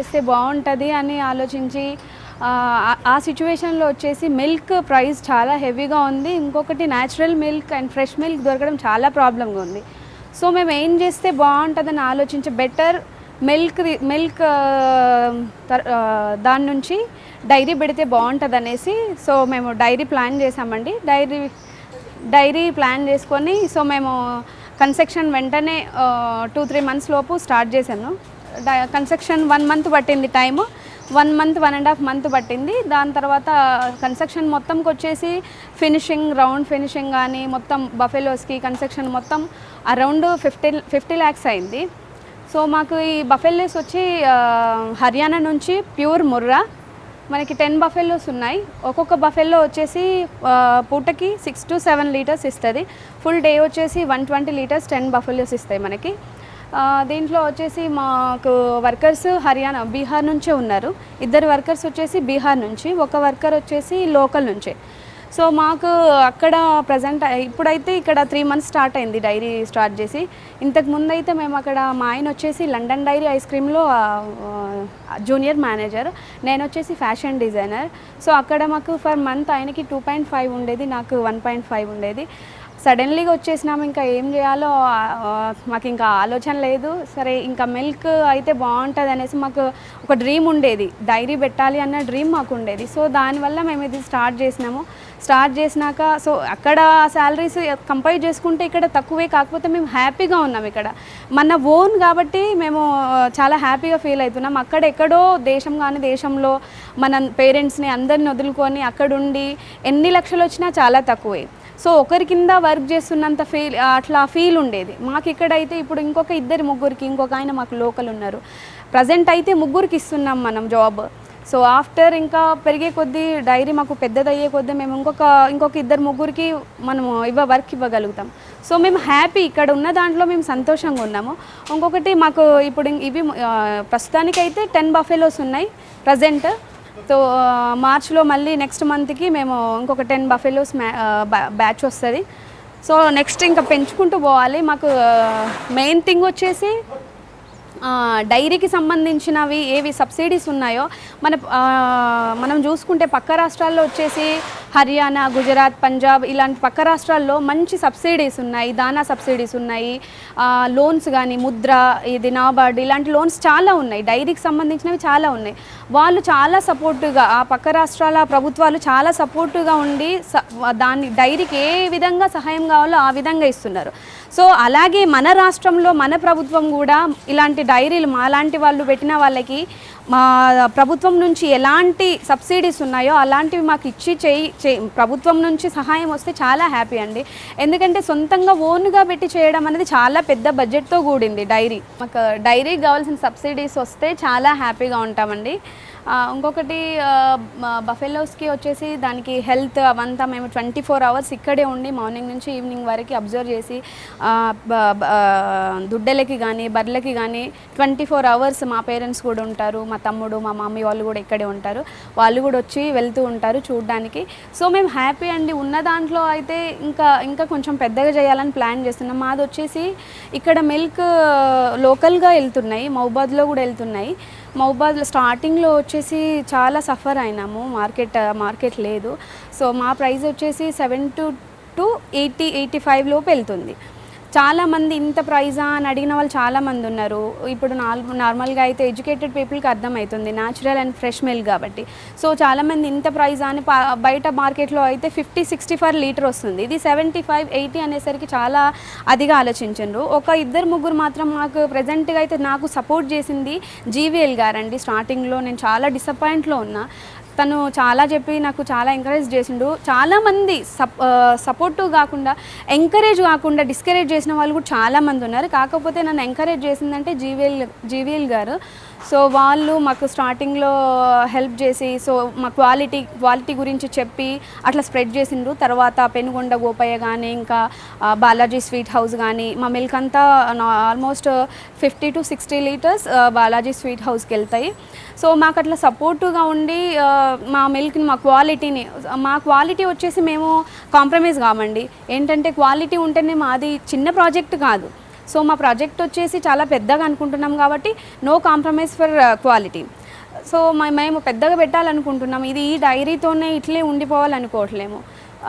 చేస్తే బాగుంటుంది అని ఆలోచించి ఆ, సిచ్యువేషన్లో వచ్చేసి మిల్క్ ప్రైస్ చాలా హెవీగా ఉంది. ఇంకొకటి natural milk and fresh milk దొరకడం చాలా ప్రాబ్లంగా ఉంది. సో మేము ఏం చేస్తే బాగుంటుందని ఆలోచించి బెటర్ మిల్క్ మిల్క్ దాని నుంచి డైరీ పెడితే బాగుంటుంది అనేసి సో మేము డైరీ ప్లాన్ చేసామండి డైరీ డైరీ ప్లాన్ చేసుకొని సో మేము కన్స్ట్రక్షన్ వెంటనే టూ త్రీ మంత్స్ లోపు స్టార్ట్ చేశాను. కన్స్ట్రక్షన్ వన్ మంత్ పట్టింది time one month one and half month పట్టింది. దాని తర్వాత కన్స్ట్రక్షన్ మొత్తంకి వచ్చేసి ఫినిషింగ్ రౌండ్ ఫినిషింగ్ కానీ మొత్తం బఫెలోస్కి కన్స్ట్రక్షన్ మొత్తం అరౌండ్ ఫిఫ్టీ ఫిఫ్టీ ల్యాక్స్ అయింది. సో మాకు ఈ బఫెల్లోస్ వచ్చి హర్యానా నుంచి ప్యూర్ ముర్రా. మనకి టెన్ బఫెల్లోస్ ఉన్నాయి. ఒక్కొక్క బఫెల్లో వచ్చేసి పూటకి సిక్స్ టు సెవెన్ లీటర్స్ ఇస్తుంది. ఫుల్ డే వచ్చేసి one twenty litres ten buffaloes ఇస్తాయి మనకి. దీంట్లో వచ్చేసి మాకు వర్కర్స్ హర్యానా బీహార్ నుంచే ఉన్నారు. ఇద్దరు వర్కర్స్ వచ్చేసి బీహార్ నుంచి ఒక వర్కర్ వచ్చేసి లోకల్ నుంచే. సో మాకు అక్కడ ప్రజెంట్ ఇప్పుడైతే ఇక్కడ త్రీ మంత్స్ స్టార్ట్ అయింది డైరీ స్టార్ట్ చేసి. ఇంతకు ముందు అయితే మేము అక్కడ మా ఆయన వచ్చేసి లండన్ డైరీ ఐస్ క్రీమ్లో జూనియర్ మేనేజర్ నేను వచ్చేసి ఫ్యాషన్ డిజైనర్. సో అక్కడ మాకు ఫర్ మంత్ ఆయనకి టూ పాయింట్ ఫైవ్ ఉండేది నాకు వన్ పాయింట్ ఫైవ్ ఉండేది. సడన్లీగా వచ్చేసినాము ఇంకా ఏం చేయాలో మాకు ఇంకా ఆలోచన లేదు. సరే ఇంకా మిల్క్ అయితే బాగుంటుంది అనేసి మాకు ఒక డ్రీమ్ ఉండేది. డైరీ పెట్టాలి అన్న డ్రీమ్ మాకు ఉండేది. సో దానివల్ల మేము ఇది స్టార్ట్ చేసినాము. స్టార్ట్ చేసినాక సో అక్కడ శాలరీస్ కంపేర్ చేసుకుంటే ఇక్కడ తక్కువే కాకపోతే మేము హ్యాపీగా ఉన్నాం ఇక్కడ. మన ఓన్ కాబట్టి మేము చాలా హ్యాపీగా ఫీల్ అవుతున్నాం. అక్కడ ఎక్కడో దేశం కానీ దేశంలో మన పేరెంట్స్ని అందరిని వదులుకొని అక్కడుండి ఎన్ని లక్షలు వచ్చినా చాలా తక్కువే. సో ఒకరి కింద వర్క్ చేస్తున్నంత ఫీల్ అట్లా ఫీల్ ఉండేది. మాకు ఇక్కడైతే ఇప్పుడు ఇంకొక ఇద్దరు ముగ్గురికి ఇంకొక ఆయన మాకు లోకల్ ఉన్నారు. ప్రజెంట్ అయితే ముగ్గురికి ఇస్తున్నాం మనం జాబ్ సో ఆఫ్టర్ ఇంకా పెరిగే కొద్దీ డైరీ మాకు పెద్దదయ్యే కొద్దీ మేము ఇంకొక ఇంకొక ఇద్దరు ముగ్గురికి మనము ఇవ్వ వర్క్ ఇవ్వగలుగుతాం. సో మేము హ్యాపీ ఇక్కడ ఉన్న దాంట్లో మేము సంతోషంగా ఉన్నాము. ఇంకొకటి మాకు ఇప్పుడు ఇవి ప్రస్తుతానికైతే టెన్ బఫెలోస్ ఉన్నాయి. ప్రజెంట్ సో మార్చ్లో మళ్ళీ నెక్స్ట్ మంత్కి మేము ఇంకొక టెన్ బఫెలోస్ బ్యాచ్ వస్తుంది. సో నెక్స్ట్ ఇంకా పెంచుకుంటూ పోవాలి. మాకు మెయిన్ థింగ్ వచ్చేసి డైరీకి సంబంధించినవి ఏవి సబ్సిడీస్ ఉన్నాయో మన మనం చూసుకుంటే పక్క రాష్ట్రాల్లో వచ్చేసి హర్యానా గుజరాత్ పంజాబ్ ఇలాంటి పక్క రాష్ట్రాల్లో మంచి సబ్సిడీస్ ఉన్నాయి దానా సబ్సిడీస్ ఉన్నాయి. లోన్స్ కానీ ముద్ర ఇది నాబార్డ్ ఇలాంటి లోన్స్ చాలా ఉన్నాయి. డైరీకి సంబంధించినవి చాలా ఉన్నాయి. వాళ్ళు చాలా సపోర్టుగా ఆ పక్క రాష్ట్రాల ప్రభుత్వాలు చాలా సపోర్టుగా ఉండి దాన్ని డైరీకి ఏ విధంగా సహాయం కావాలో ఆ విధంగా ఇస్తున్నారు. సో అలాగే మన రాష్ట్రంలో మన ప్రభుత్వం కూడా ఇలాంటి డైరీలు మాలాంటి వాళ్ళు పెట్టిన వాళ్ళకి మా ప్రభుత్వం నుంచి ఎలాంటి సబ్సిడీస్ ఉన్నాయో అలాంటివి మాకు ఇచ్చి చేయి చే ప్రభుత్వం నుంచి సహాయం వస్తే చాలా హ్యాపీ అండి. ఎందుకంటే సొంతంగా ఓన్గా పెట్టి చేయడం అనేది చాలా పెద్ద బడ్జెట్తో కూడింది డైరీ. మాకు డైరీకి కావాల్సిన సబ్సిడీస్ వస్తే చాలా హ్యాపీగా ఉంటామండి. ఇంకొకటి బఫెలోస్కి వచ్చేసి దానికి హెల్త్ అవంతా మేము ట్వంటీ ఫోర్ అవర్స్ ఇక్కడే ఉండి మార్నింగ్ నుంచి ఈవినింగ్ వరకు అబ్జర్వ్ చేసి దుడ్డలకి దుడ్డెలకి కానీ బర్రెలకి కానీ ట్వంటీ ఫోర్ అవర్స్ మా పేరెంట్స్ కూడా ఉంటారు. మా తమ్ముడు మా మమ్మీ వాళ్ళు కూడా ఇక్కడే ఉంటారు. వాళ్ళు కూడా వచ్చి వెళ్తూ ఉంటారు చూడడానికి. సో మేము హ్యాపీ అండి. ఉన్న దాంట్లో అయితే ఇంకా ఇంకా కొంచెం పెద్దగా చేయాలని ప్లాన్ చేస్తున్నాం. మాది వచ్చేసి ఇక్కడ మిల్క్ లోకల్గా వెళ్తున్నాయి. మహబాద్లో కూడా వెళ్తున్నాయి. మహబాద్లో స్టార్టింగ్లో వచ్చేసి చాలా సఫర్ అయినాము. మార్కెట్ మార్కెట్ లేదు. సో మా ప్రైస్ వచ్చేసి seven to to eighty eighty five లోపు వెళ్తుంది. చాలామంది ఇంత ప్రైజా అని అడిగిన వాళ్ళు చాలామంది ఉన్నారు. ఇప్పుడు నార్ నార్మల్గా అయితే ఎడ్యుకేటెడ్ పీపుల్కి అర్థమవుతుంది న్యాచురల్ అండ్ ఫ్రెష్ మిల్క్ కాబట్టి. సో చాలామంది ఇంత ప్రైజా అని పా- బయట మార్కెట్లో అయితే ఫిఫ్టీ సిక్స్టీ ఫైవ్ లీటర్ వస్తుంది. ఇది సెవెంటీ ఫైవ్ ఎయిటీ అనేసరికి చాలా అదిగా ఆలోచించండ్రు. ఒక ఇద్దరు ముగ్గురు మాత్రం మాకు ప్రజెంట్గా అయితే నాకు సపోర్ట్ చేసింది జీవీఎల్ గారండి. స్టార్టింగ్లో నేను చాలా డిసప్పాయింట్లో ఉన్నా. తను చాలా చెప్పి నాకు చాలా ఎంకరేజ్ చేసిండు. చాలామంది సప్ సపోర్టివ్ కాకుండా ఎంకరేజ్ కాకుండా డిస్కరేజ్ చేసిన వాళ్ళు కూడా చాలామంది ఉన్నారు. కాకపోతే నన్ను ఎంకరేజ్ చేసిందంటే జీవీఎల్ జీవీఎల్ గారు. సో వాళ్ళు మాకు స్టార్టింగ్లో హెల్ప్ చేసి సో మా క్వాలిటీ క్వాలిటీ గురించి చెప్పి అట్లా స్ప్రెడ్ చేసిండ్రు. తర్వాత పెనుగొండ గోపయ్య కానీ ఇంకా బాలాజీ స్వీట్ హౌస్ కానీ మా మిల్క్ అంతా almost fifty to sixty litres Balaji sweet హౌస్కి వెళ్తాయి. సో మాకు అట్లా సపోర్టివ్గా ఉండి మా మిల్క్ని మా క్వాలిటీని మా క్వాలిటీ వచ్చేసి మేము కాంప్రమైజ్ కామండి. ఏంటంటే క్వాలిటీ ఉంటేనే మాది చిన్న ప్రాజెక్ట్ కాదు. సో మా ప్రాజెక్ట్ వచ్చేసి చాలా పెద్దగా అనుకుంటున్నాం కాబట్టి no compromise for uh, quality. So మేము పెద్దగా పెట్టాలనుకుంటున్నాం. ఇది ఈ డైరీతోనే ఇట్లే ఉండిపోవాలనుకోవట్లేము.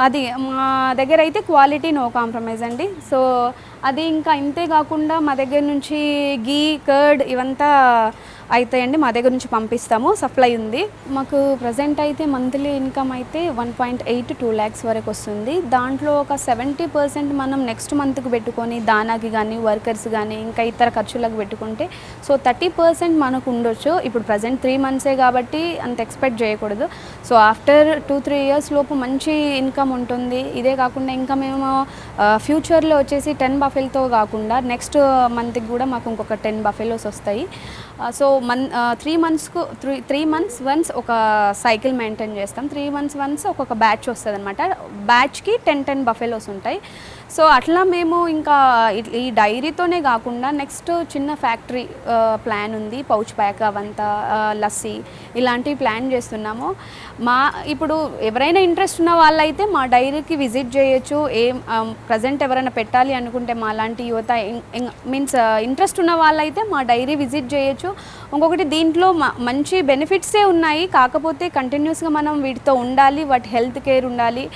అది మా దగ్గర అయితే క్వాలిటీ నో కాంప్రమైజ్ అండి. సో అది ఇంకా ఇంతే కాకుండా మా దగ్గర నుంచి గీ కర్డ్ ఇవంతా అవుతాయండి మా దగ్గర నుంచి పంపిస్తాము. సప్లై ఉంది. మాకు ప్రజెంట్ అయితే మంత్లీ ఇన్కమ్ అయితే one point eight two lakhs వరకు వస్తుంది. దాంట్లో ఒక సెవెంటీ పర్సెంట్ మనం నెక్స్ట్ మంత్కి పెట్టుకొని దానాకి కానీ వర్కర్స్ కానీ ఇంకా ఇతర ఖర్చులకు పెట్టుకుంటే సో థర్టీ పర్సెంట్ మనకు ఉండొచ్చు. ఇప్పుడు ప్రజెంట్ త్రీ మంత్సే కాబట్టి అంత ఎక్స్పెక్ట్ చేయకూడదు. So after two three years లోపు మంచి ఇన్కమ్ ఉంటుంది. ఇదే కాకుండా ఇంకా మేము ఫ్యూచర్లో వచ్చేసి టెన్ బఫెల్తో కాకుండా నెక్స్ట్ మంత్కి uh, కూడా మాకు ఇంకొక టెన్ బఫెలోస్ వస్తాయి. సో మన్ త్రీ మంత్స్కు త్రీ త్రీ మంత్స్ వన్స్ ఒక సైకిల్ మెయింటైన్ చేస్తాం. త్రీ మంత్స్ వన్స్ ఒక్కొక్క బ్యాచ్ వస్తుంది అనమాట బ్యాచ్కి టెన్ టెన్ బఫెలోస్ ఉంటాయి. సో అట్లా మేము ఇంకా ఈ డైరీతోనే కాకుండా నెక్స్ట్ చిన్న ఫ్యాక్టరీ ప్లాన్ ఉంది పౌచ్ ప్యాక్ అవంతా లస్సీ ఇలాంటివి ప్లాన్ చేస్తున్నాము. మా ఇప్పుడు ఎవరైనా ఇంట్రెస్ట్ ఉన్న వాళ్ళైతే మా డైరీకి విజిట్ చేయొచ్చు. ఏం ప్రజెంట్ ఎవరైనా పెట్టాలి అనుకుంటే మా లాంటి యువత మీన్స్ ఇంట్రెస్ట్ ఉన్న వాళ్ళైతే మా డైరీ విజిట్ చేయొచ్చు. ఇంకొకటి దీంట్లో మ- మంచి బెనిఫిట్సే ఉన్నాయి. కాకపోతే కంటిన్యూస్గా మనం వీటితో ఉండాలి వాటి హెల్త్ కేర్ ఉండాలి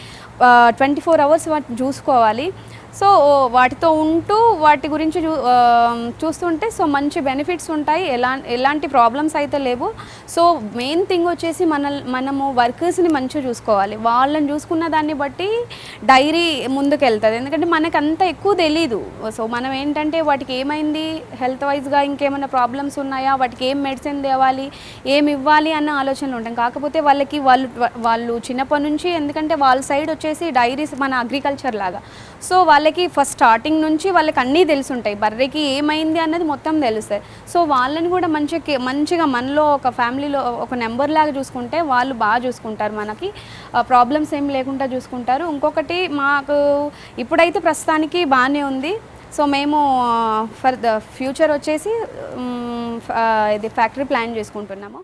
ట్వంటీ ఫోర్ అవర్స్ వాటిని చూసుకోవాలి. సో వాటితో ఉంటూ వాటి గురించి చూ చూస్తుంటే సో మంచి బెనిఫిట్స్ ఉంటాయి. ఎలా ఎలాంటి ప్రాబ్లమ్స్ అయితే లేవు. సో మెయిన్ థింగ్ వచ్చేసి మన మనము వర్కర్స్ని మంచిగా చూసుకోవాలి. వాళ్ళని చూసుకున్న దాన్ని బట్టి డైరీ ముందుకు వెళ్తుంది ఎందుకంటే మనకు అంత ఎక్కువ తెలీదు. సో మనం ఏంటంటే వాటికి ఏమైంది? హెల్త్ వైజ్గా ఇంకేమైనా ప్రాబ్లమ్స్ ఉన్నాయా? వాటికి ఏం మెడిసిన్ తేవాలి? ఏమి ఇవ్వాలి? అన్న ఆలోచనలు ఉంటాం కాకపోతే వాళ్ళకి వాళ్ళు వాళ్ళు చిన్నప్పటి నుంచి ఎందుకంటే వాళ్ళ సైడ్ వచ్చేసి డైరీస్ మన అగ్రికల్చర్ లాగా. సో వాళ్ళకి ఫస్ట్ స్టార్టింగ్ నుంచి వాళ్ళకి అన్నీ తెలుసుంటాయి. బర్రెకి ఏమైంది అన్నది మొత్తం తెలుస్తాయి. సో వాళ్ళని కూడా మంచిగా మంచిగా మనలో ఒక ఫ్యామిలీలో ఒక నెంబర్ లాగా చూసుకుంటే వాళ్ళు బాగా చూసుకుంటారు మనకి. ప్రాబ్లమ్స్ ఏం లేకుండా చూసుకుంటారు. ఇంకొకటి మాకు ఇప్పుడైతే ప్రస్తుతానికి బాగానే ఉంది. సో మేము ఫర్ ద ఫ్యూచర్ వచ్చేసి ఇది ఫ్యాక్టరీ ప్లాన్ చేసుకుంటున్నాము.